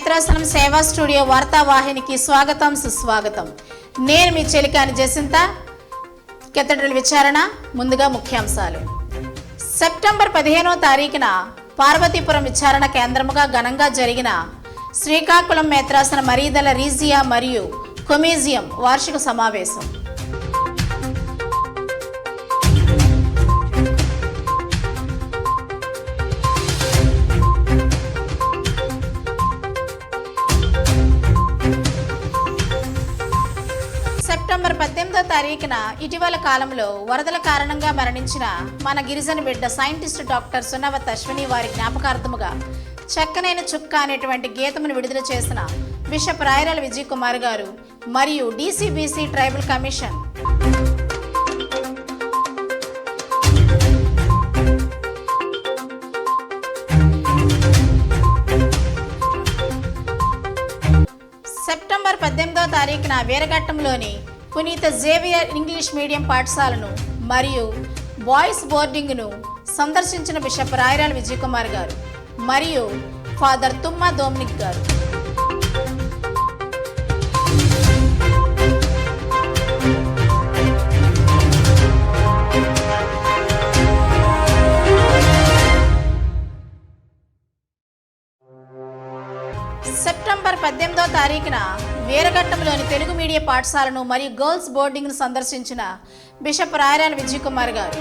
నేత్రాసనం సేవా స్టూడియో వార్తావాహినికి స్వాగతం సుస్వాగతం. నేను మీ చెలికాని జసింత. కెథడ్రల్ విచారణ ముందుగా ముఖ్యాంశాలు. సెప్టెంబర్ పదిహేనో తారీఖున పార్వతీపురం విచారణ కేంద్రముగా ఘనంగా జరిగిన శ్రీకాకుళం నేత్రాసన మరీదల రీజియా మరియు కొమీజియం వార్షిక సమావేశం. సెప్టెంబర్ పద్దెనిమిదో తారీఖున ఇటీవల కాలంలో వరదల కారణంగా మరణించిన మన గిరిజన బిడ్డ సైంటిస్ట్ డాక్టర్ సునవత్ అశ్విని వారి జ్ఞాపకార్థముగా చక్కనైన చుక్క అనేటువంటి గీతమును విడుదల చేసిన బిషప్ ప్రాయరాల విజయ్ కుమార్ గారు మరియు డీసీబీసీ ట్రైబల్ కమిషన్ సెప్టెంబర్ పద్దెనిమిదో తారీఖున వీరఘట్టంలోని పునీత జేవియర్ ఇంగ్లీష్ మీడియం పాఠశాలను మరియు బాయ్స్ బోర్డింగ్ను సందర్శించిన బిషప్ రాయరాల విజయ్ కుమార్ గారు మరియు ఫాదర్ తుమ్మ దోమ్నిక్ గారు. సెప్టెంబర్ పద్దెనిమిదో తారీఖున వీరఘట్టంలోని తెలుగు మీడియా పాఠశాలను మరియు గర్ల్స్ బోర్డింగ్ను సందర్శించిన బిషప్ రాయరాన్ విజయ్ కుమార్ గారు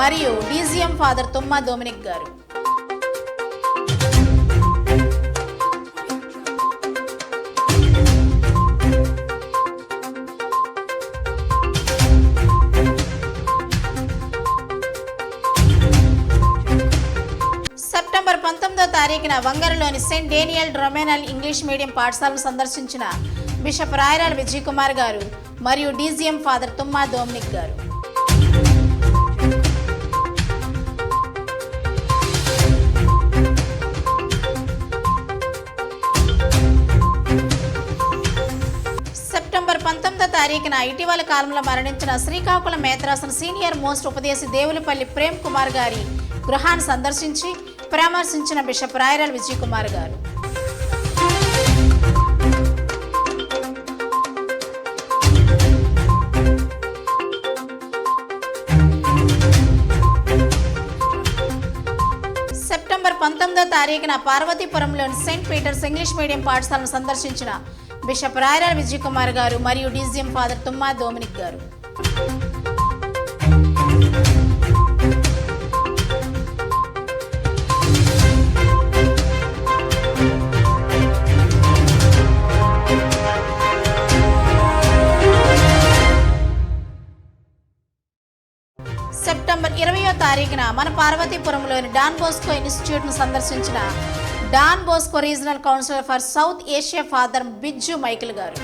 మరియు డీజీఎం ఫాదర్ తుమ్మా డొమినిక్ గారు. తారీఖున వంగరలోని సెయింట్ డేనియల్ డ్రొమెనల్ ఇంగ్లీష్ మీడియం పాఠశాలను సందర్శించిన బిషప్ రాయరాల్ విజయ్ కుమార్ గారు మరియు డీజీఎం ఫాదర్ తుమ్మా డోమ్నిక్ గారు. సెప్టెంబర్ పంతొమ్మిదో తారీఖున ఇటీవల కాలంలో మరణించిన శ్రీకాకుళం మేత్రాసన సీనియర్ మోస్ట్ ఉపదేశి దేవులపల్లి ప్రేమ్ కుమార్ గారి గృహాన్ని సందర్శించి పరామర్శించిన బిషప్ రాయరల్ విజయ్ కుమార్ గారు. సెప్టెంబర్ పంతొమ్మిదో తారీఖున పార్వతీపురంలోని సెయింట్ పీటర్స్ ఇంగ్లీష్ మీడియం పాఠశాలను సందర్శించిన బిషప్ రాయరాల్ విజయ్ కుమార్ గారు మరియు డీజీఎం ఫాదర్ తుమ్మా డోమినిక్ గారు. మన పార్వతీపురంలోని డాన్ బోస్కో ఇన్స్టిట్యూట్ను సందర్శించిన Don Bosco regional councillor for South Asia father Biju Michael గారు.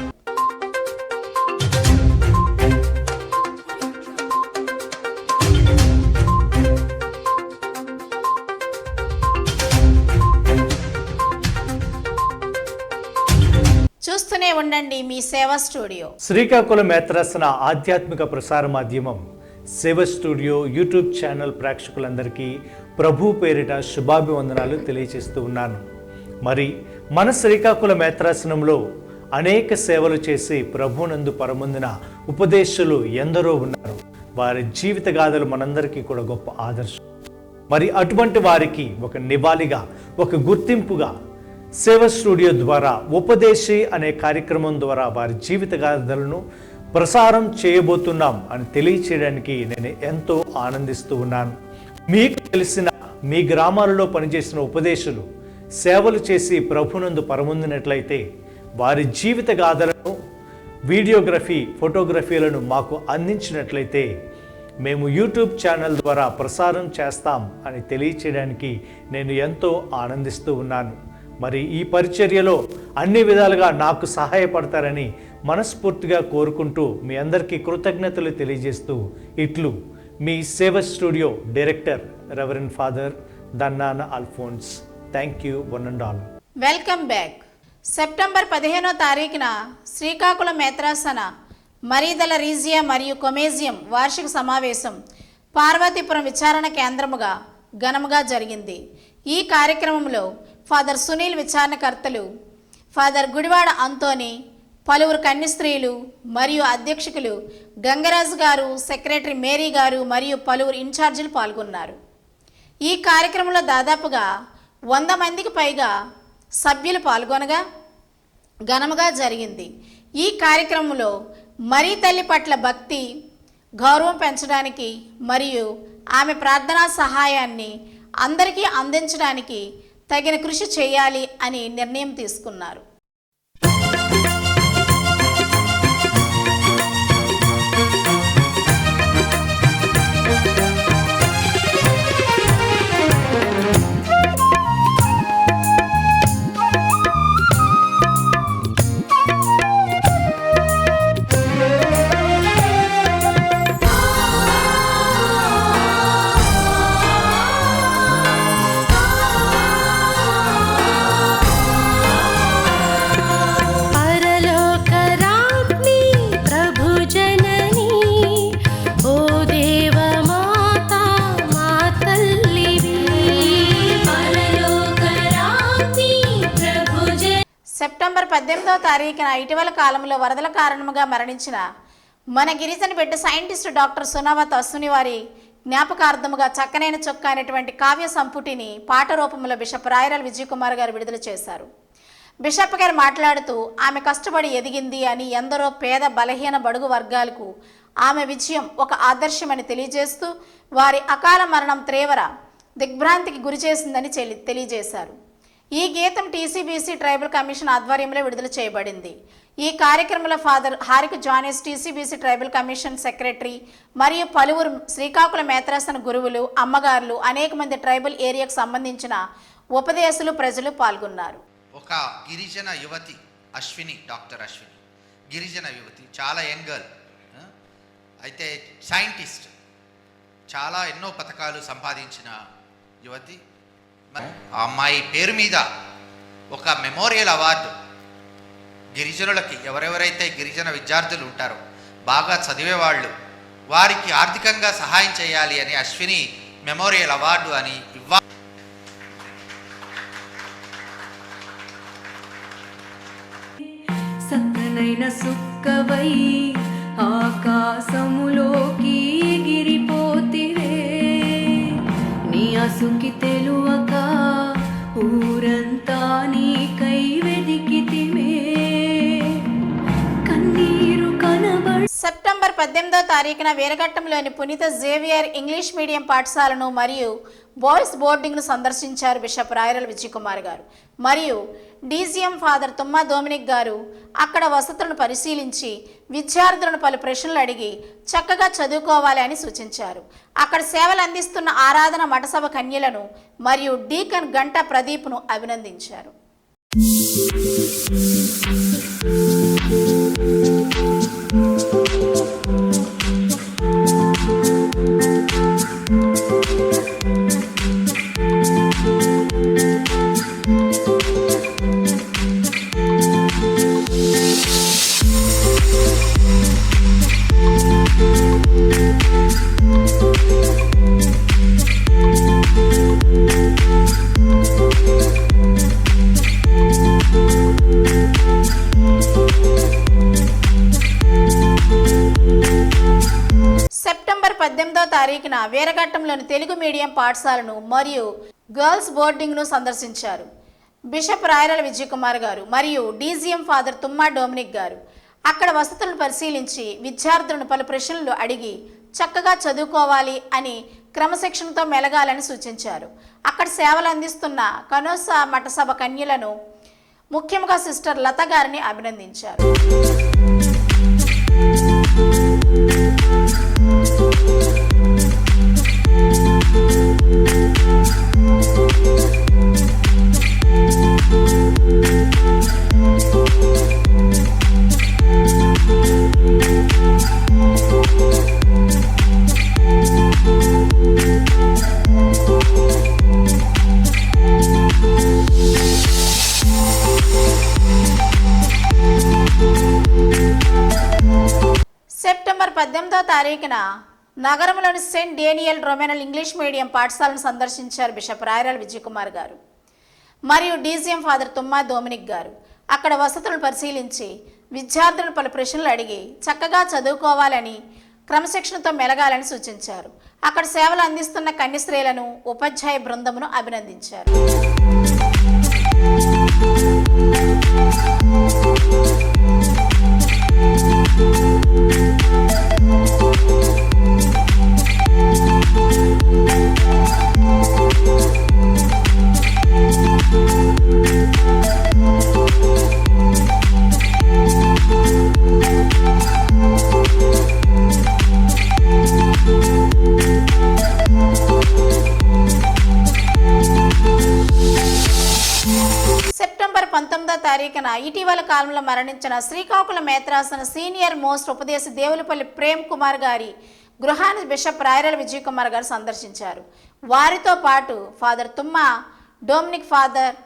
చూస్తూనే ఉండండి మీ సేవా స్టూడియో. శ్రీకాకుళం మేత్రాసన ఆధ్యాత్మిక ప్రసార మాధ్యమం. శివ స్టూడియో యూట్యూబ్ ఛానల్ ప్రేక్షకులందరికీ ప్రభు పేరిట శుభాభివందనాలు తెలియజేస్తూ ఉన్నాను. మరి మన శ్రీకాకుళం మేత్రాసనంలో అనేక సేవలు చేసి ప్రభునందు పరముందిన ఉపదేశులు ఎందరో ఉన్నారు. వారి జీవిత గాథలు మనందరికీ కూడా గొప్ప ఆదర్శం. మరి అటువంటి వారికి ఒక నివాళిగా ఒక గుర్తింపుగా సేవ స్టూడియో ద్వారా ఉపదేశి అనే కార్యక్రమం ద్వారా వారి జీవిత గాథలను ప్రసారం చేయబోతున్నాం అని తెలియచేయడానికి నేను ఎంతో ఆనందిస్తూ ఉన్నాను. మీకు తెలిసిన మీ గ్రామాలలో పనిచేసిన ఉపదేశులు సేవలు చేసి ప్రభునందు పరముందినట్లయితే వారి జీవిత గాథలను వీడియోగ్రఫీ ఫోటోగ్రఫీలను మాకు అందించినట్లయితే మేము యూట్యూబ్ ఛానల్ ద్వారా ప్రసారం చేస్తాం అని తెలియచేయడానికి నేను ఎంతో ఆనందిస్తూ ఉన్నాను. మరి ఈ పరిచర్యలో అన్ని విధాలుగా నాకు సహాయపడతారని మనస్ఫూర్తిగా కోరుకుంటూ మీ అందరికీ కృతజ్ఞతలు తెలియజేస్తూ ఇట్లు మీ Seva studio director reverend father Dannana Alphonse. Thank you one and all. Welcome back. September పదిహేనో తారీఖున శ్రీకాకుళం మేత్రాసన మరీదల రీజియా మరియు కొమేజియం వార్షిక సమావేశం పార్వతీపురం విచారణ కేంద్రముగా ఘనముగా జరిగింది. ఈ కార్యక్రమంలో ఫాదర్ సునీల్ విచారణకర్తలు ఫాదర్ గుడివాడ అంతోని పలువురు కన్యస్త్రీలు మరియు అధ్యక్షకులు గంగరాజు గారు సెక్రటరీ మేరీ గారు మరియు పలువురు ఇన్ఛార్జీలు పాల్గొన్నారు. ఈ కార్యక్రమంలో దాదాపుగా వంద మందికి పైగా సభ్యులు పాల్గొనగా ఘనముగా జరిగింది. ఈ కార్యక్రమంలో మరీ తల్లి పట్ల భక్తి గౌరవం పెంచడానికి మరియు ఆమె ప్రార్థనా సహాయాన్ని అందరికీ అందించడానికి తగిన కృషి చేయాలి అని నిర్ణయం తీసుకున్నారు. సెప్టెంబర్ పద్దెనిమిదవ తారీఖున ఇటీవల కాలంలో వరదల కారణంగా మరణించిన మన గిరిజన బిడ్డ సైంటిస్ట్ డాక్టర్ సునావత్ అశ్విని వారి జ్ఞాపకార్థముగా చక్కనైన చొక్క అనేటువంటి కావ్య సంపుటిని పాట రూపంలో బిషప్ రాయరల్ విజయ్ కుమార్ గారు విడుదల చేశారు. బిషప్ గారు మాట్లాడుతూ ఆమె కష్టపడి ఎదిగింది అని ఎందరో పేద బలహీన బడుగు వర్గాలకు ఆమె విజయం ఒక ఆదర్శమని తెలియజేస్తూ వారి అకాల మరణం తీవ్ర దిగ్భ్రాంతికి గురి చేసిందని తెలియజేశారు. ఈ గీతం టీసీబీసీ ట్రైబల్ కమిషన్ ఆధ్వర్యంలో విడుదల చేయబడింది. ఈ కార్యక్రమంలో father Harika Janes TCBC tribal commission secretary మరియు పలువురు శ్రీకాకుళం మేత్రాసన గురువులు అమ్మగారులు అనేక మంది ట్రైబల్ ఏరియాకు సంబంధించిన ఉపదేశులు ప్రజలు పాల్గొన్నారు. ఒక గిరిజన యువతి అశ్విని డాక్టర్ అశ్విని. గిరిజన యువతి చాలా యంగ్ గర్ల్. అయితే సైంటిస్ట్. చాలా ఎన్నో పథకాలు సంపాదించిన యువతి. ఆ అమ్మాయి పేరు మీద ఒక మెమోరియల్ అవార్డు. గిరిజనులకి ఎవరెవరైతే గిరిజన విద్యార్థులు ఉంటారో బాగా చదివేవాళ్ళు వారికి ఆర్థికంగా సహాయం చేయాలి అని అశ్విని మెమోరియల్ అవార్డు అని ఇవ్వ సత్తనైన సుక్కవై ఆకాశములోకి ఎగిరిపోతివే. నీ అసుకి సెప్టెంబర్ పద్దెనిమిదో తారీఖున వీరఘట్టంలోని పునీత జేవియర్ ఇంగ్లీష్ మీడియం పాఠశాలను మరియు బాయ్స్ బోర్డింగ్ను సందర్శించారు బిషప్ రాయరల్ విజయ్ కుమార్ గారు. మరియు డీజీఎం ఫాదర్ తుమ్మా డొమినిక్ గారు అక్కడ వసతులను పరిశీలించి విద్యార్థులను పలు ప్రశ్నలు అడిగి చక్కగా చదువుకోవాలి అని సూచించారు. అక్కడ సేవలు అందిస్తున్న ఆరాధన మఠసభ కన్యలను మరియు డీకన్ గంట ప్రదీప్ను అభినందించారు. తారీఖున వీరఘట్టంలోని తెలుగు మీడియం పాఠశాలను మరియు గర్ల్స్ బోర్డింగ్ను సందర్శించారు. బిషప్ రాయరల విజయకుమార్ గారు మరియు డీజీఎం ఫాదర్ తుమ్మా డొమినిక్ గారు. అక్కడ వసతులను పరిశీలించి విద్యార్థులను పలు ప్రశ్నలు అడిగి చక్కగా చదువుకోవాలి అని క్రమశిక్షణతో మెలగాలని సూచించారు. అక్కడ సేవలు అందిస్తున్న కనోస మఠసభ కన్యలను ముఖ్యంగా సిస్టర్ లత గారిని అభినందించారు. పద్దెనిమిదో తారీఖున నగరంలోని సెయింట్ డేనియల్ రొమెనల్ ఇంగ్లీష్ మీడియం పాఠశాలను సందర్శించారు బిషప్ రాయరాల్ విజయకుమార్ గారు మరియు డీజీఎం ఫాదర్ తుమ్మా డొమినిక్ గారు. అక్కడ వసతులను పరిశీలించి విద్యార్థులను పలు ప్రశ్నలు అడిగి చక్కగా చదువుకోవాలని క్రమశిక్షణతో మెలగాలని సూచించారు. అక్కడ సేవలు అందిస్తున్న కన్యశ్రీలను ఉపాధ్యాయ బృందమును అభినందించారు. ఇటీవల కాలంలో మరణించిన శ్రీకాకుళం మేత్రాసన సీనియర్ మోస్ట్ ఉపదేశ దేవులపల్లి ప్రేమ్ కుమార్ గారి గృహాన్ని బిషప్ రాయరల్ విజయ్ కుమార్ గారు సందర్శించారు. వారితో పాటు ఫాదర్ తుమ్మ డొమినిక్ ఫాదర్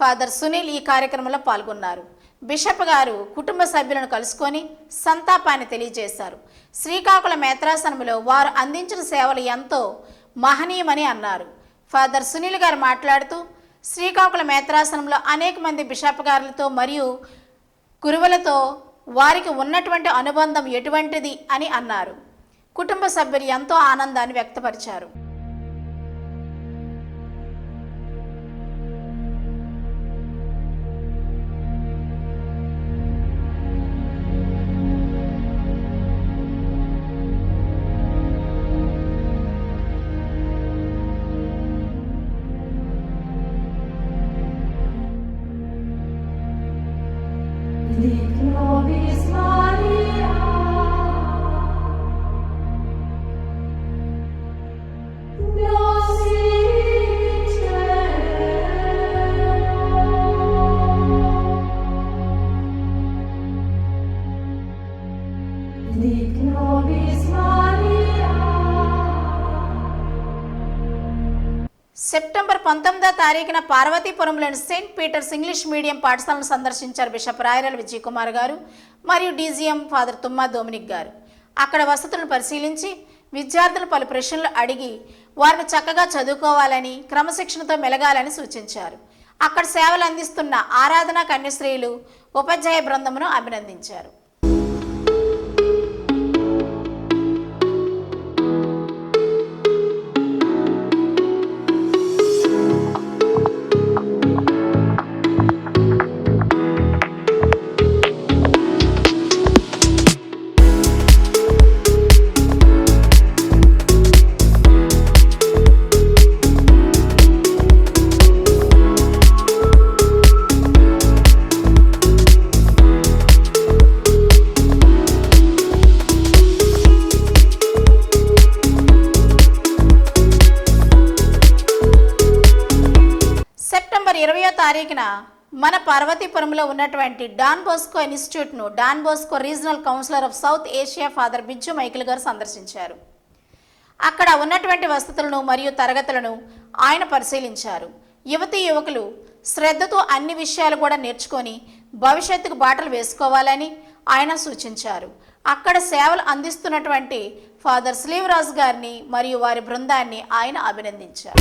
ఫాదర్ సునీల్ ఈ కార్యక్రమంలో పాల్గొన్నారు. బిషప్ గారు కుటుంబ సభ్యులను కలుసుకొని సంతాపాన్ని తెలియజేశారు. శ్రీకాకుళం మేత్రాసనంలో వారు అందించిన సేవలు ఎంతో మహనీయమని అన్నారు. ఫాదర్ సునీల్ గారు మాట్లాడుతూ శ్రీకాకుళం మేత్రాసనంలో అనేక మంది బిషప్ గారులతో మరియు గురువులతో వారికి ఉన్నటువంటి అనుబంధం ఎటువంటిది అని అన్నారు. కుటుంబ సభ్యులు ఎంతో ఆనందాన్ని వ్యక్తపరిచారు. సెప్టెంబర్ తారీఖున పార్వతీపురంలోని సెయింట్ పీటర్స్ ఇంగ్లీష్ మీడియం పాఠశాలను సందర్శించారు బిషప్ రాయరల్ విజయ్ కుమార్ గారు మరియు డీజీఎం ఫాదర్ తుమ్మా డొమినిక్ గారు. అక్కడ వసతులను పరిశీలించి విద్యార్థులు పలు ప్రశ్నలు అడిగి వారిని చక్కగా చదువుకోవాలని క్రమశిక్షణతో మెలగాలని సూచించారు. అక్కడ సేవలు అందిస్తున్న ఆరాధన కన్యశ్రీలు ఉపాధ్యాయ బృందమును అభినందించారు. ఇరవయో తారీఖున మన పార్వతీపురంలో ఉన్నటువంటి Don Bosco ఇన్స్టిట్యూట్ను Don Bosco regional councillor of South Asia father Biju Michael గారు సందర్శించారు. అక్కడ ఉన్నటువంటి వసతులను మరియు తరగతులను ఆయన పరిశీలించారు. యువతీ యువకులు శ్రద్ధతో అన్ని విషయాలు కూడా నేర్చుకొని భవిష్యత్తుకు బాటలు వేసుకోవాలని ఆయన సూచించారు. అక్కడ సేవలు అందిస్తున్నటువంటి ఫాదర్ స్లీవరాజు గారిని మరియు వారి బృందాన్ని ఆయన అభినందించారు.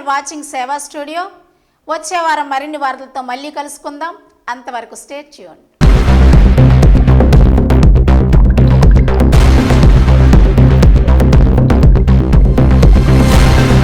ఫర్ వాచింగ్ సేవా స్టూడియో వచ్చే వారం మరిన్ని వార్తలతో మళ్ళీ కలుసుకుందాం. అంతవరకు స్టేట్ ట్యూన్